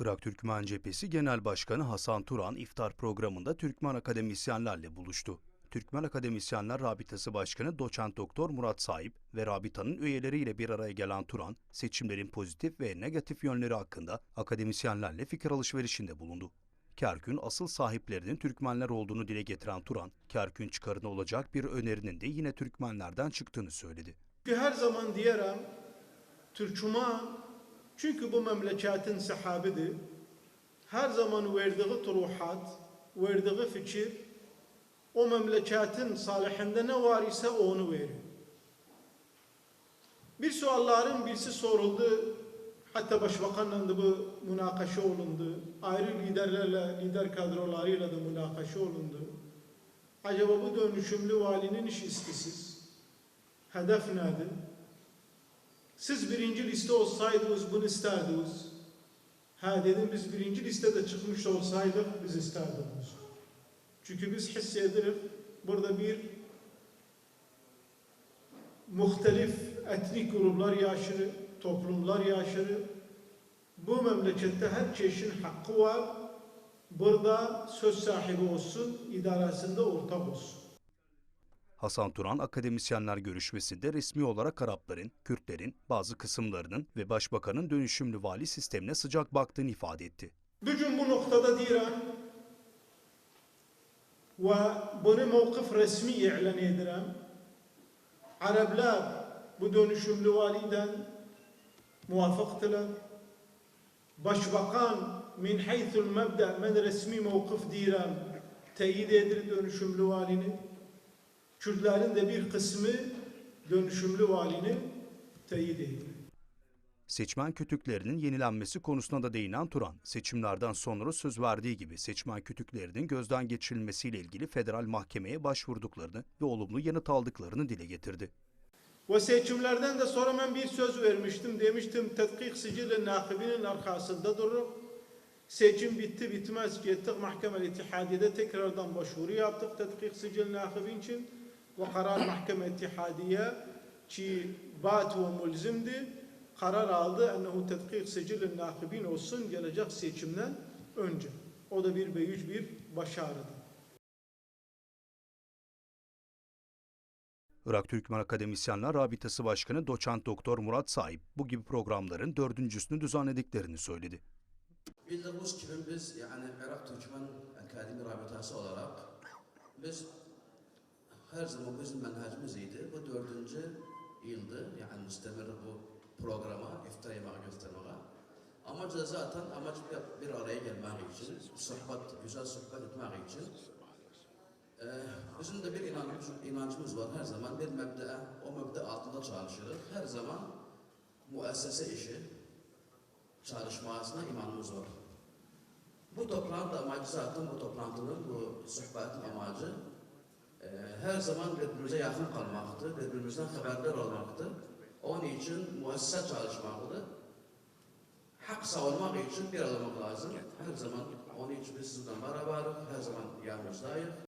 Irak Türkmen Cephesi Genel Başkanı Hasan Turan iftar programında Türkmen akademisyenlerle buluştu. Türkmen Akademisyenler Rabitası Başkanı Doçent Doktor Murat Sahip ve Rabita'nın üyeleriyle bir araya gelen Turan, seçimlerin pozitif ve negatif yönleri hakkında akademisyenlerle fikir alışverişinde bulundu. Kerkün asıl sahiplerinin Türkmenler olduğunu dile getiren Turan, Kerkün çıkarına olacak bir önerinin de yine Türkmenlerden çıktığını söyledi. Her zaman diyerim Türkmen çünkü bu memleketin sahibidir. Her zaman verdiği turuhat, verdiği fikir o memleketin salihinde ne var ise onu verir. Bir sualların birisi soruldu. Hatta başbakanla da bu münakaşa olundu. Ayrı liderlerle, lider kadrolarıyla da münakaşa olundu. Acaba bu dönüşümlü valinin iş istisiz. Hedef nedir? Siz birinci liste olsaydınız bunu isterdiniz. Ha dedim biz birinci listede çıkmış olsaydık biz isterdiniz. Çünkü biz hissedirik burada bir muhtelif etnik gruplar yaşır, toplumlar yaşır. Bu memlekette her çeşit hakkı var. Burada söz sahibi olsun, idaresinde ortak olsun. Hasan Turan akademisyenler görüşmesinde resmi olarak Arapların, Kürtlerin bazı kısımlarının ve Başbakanın dönüşümlü vali sistemine sıcak baktığını ifade etti. Bugün bu noktada diyorum ve bunu mevkif resmi ilan ederim. Araplar bu dönüşümlü validen muvafıktılar. Başbakan min haythul mebda men resmi mevkif diyorum teyit edir dönüşümlü valini. Kürtlerin de bir kısmı dönüşümlü valini teyit ediyor. Seçmen kütüklerinin yenilenmesi konusuna da değinen Turan, seçimlerden sonra söz verdiği gibi seçmen kütüklerinin gözden geçirilmesiyle ilgili federal mahkemeye başvurduklarını ve olumlu yanıt aldıklarını dile getirdi. Ve seçimlerden de sonra ben bir söz vermiştim. Demiştim tetkik sicili nakibinin arkasında durur. Seçim bitti bitmez gittik mahkeme ittihadiyede tekrardan başvuru yaptık tetkik sicil nakibin için. Ve karar mahkeme ittihadiye ki bat ve mulzimdi. Karar aldı ennehu tetkik sicil nakibin olsun gelecek seçimden önce. O da bir büyük bir başarıdır. Irak Türkmen Akademisyenler Rabitası Başkanı Doçent Doktor Murat Sahip bu gibi programların dördüncüsünü düzenlediklerini söyledi. 1900 biz yani Irak Türkmen Akademi Rabitası olarak biz her zaman bizim menhecimiz iyiydi. Bu dördüncü yıldı. Yani müstemir bu programa, iftar yemeği göstermeye. Amacı da zaten amaç bir, bir araya gelmek için, sohbet, güzel sohbet etmek için. Ee, bizim de bir inancımız, inancımız var her zaman. Bir mebde, o mebde altında çalışırız. Her zaman müessese işi, çalışmasına imanımız var. Bu toplantı amacı zaten bu toplantının, bu sohbetin amacı e, her zaman birbirimize yakın kalmaktır, birbirimizden haberdar olmaktır. Onun için müessese çalışmaktır. Hak savunmak için bir olmak lazım. Her zaman onun için biz sizden beraber, her zaman yanınızdayız.